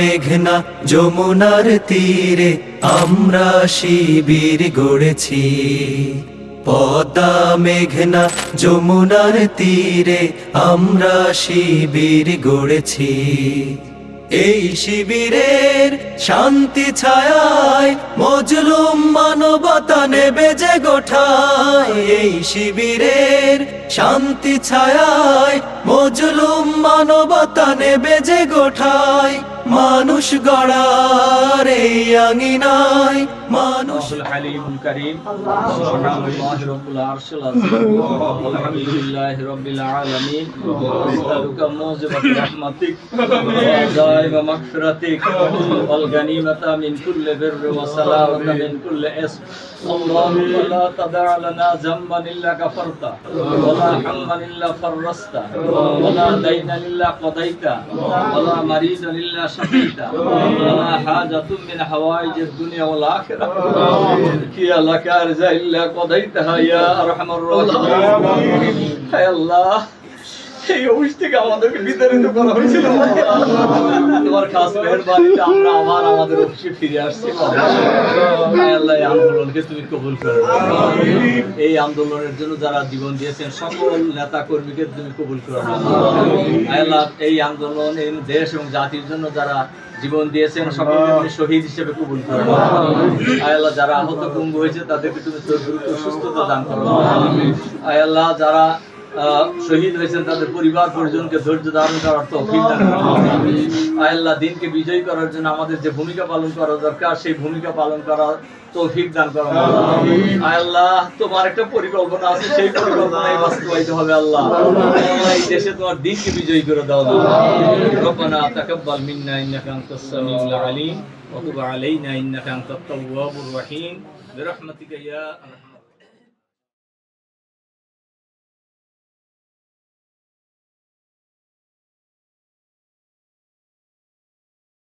মেঘনা যমুনার তীরে আমরা শিবির গড়েছি। পদা মেঘনা যমুনার তীরে আমরা শিবির গড়েছি। এই শিবিরের শান্তি ছায়ায় মজলুম মানবতা নেবে যে গোঠায়। এই শিবিরের শান্তি ছায়ায় মজলুম মানবতা নেবে যে গোঠায়। মানুষ গড়ার এই আঙিনায় الحليم الكريم سبحان الله رب العرش العظيم الحمد لله رب العالمين أسألك موجب رحمتك وعزائم مغفرتك والغنيمة من كل بر وسلامة من كل اسم اللهم لا تدع لنا ذنبا إلا غفرته ولا حما إلا فرجته ولا دينا إلا قضيته ولا مريضا إلا شفيته ولا حاجة من حوائج الدنيا والآخرة কি এলাকার জাইল্লা কদাই তাহাইয়া রহমান। আল্লাহ এই অফিস থেকে আমাদেরকে বিতাড়িত করা হয়েছিল। তোমার খাস মেহরবানিতে আমরা আবার আমাদের অফিসে ফিরে আসছি। আল্লাহ আন্দোলনকে তুমি কবুল করো। এই আন্দোলনের জন্য যারা জীবন দিয়েছেন, সকল নেতা কর্মীকে তুমি কবুল করো। আল্লাহ, এই আন্দোলন এই দেশ এবং জাতির জন্য যারা জীবন দিয়েছেন, সকলকে শহীদ হিসেবে কবুল করো। আয় আল্লাহ, যারা আহত কুম্ভ হয়েছে, তাদেরকে তুমি দ্রুত সুস্থতা দান করো। আয় আল্লাহ, যারা শহীদ হয়েছেন তাদের পরিবার পরিজনকে ধৈর্য ধারণ করার তৌফিক দান আল্লাহ। দিনকে বিজয়ী করার জন্য আমাদের যে ভূমিকা পালন করা দরকার সেই ভূমিকা পালন করার তৌফিক দান করো আল্লাহ। তোমার একটা পরিকল্পনা আছে সেই পরিকল্পনাই বাস্তবায়িত হবে আল্লাহ। এই দেশে তোমার দিনকে বিজয়ী করে দাও। রব্বানা তাকাব্বাল মিন্না ইন্নাকা আনতাস সামিউল আলিম ওয়া তুব আলাইনা ইন্নাকা আনতাত তাওয়াবুর রহিম। ইয়া আরহাম।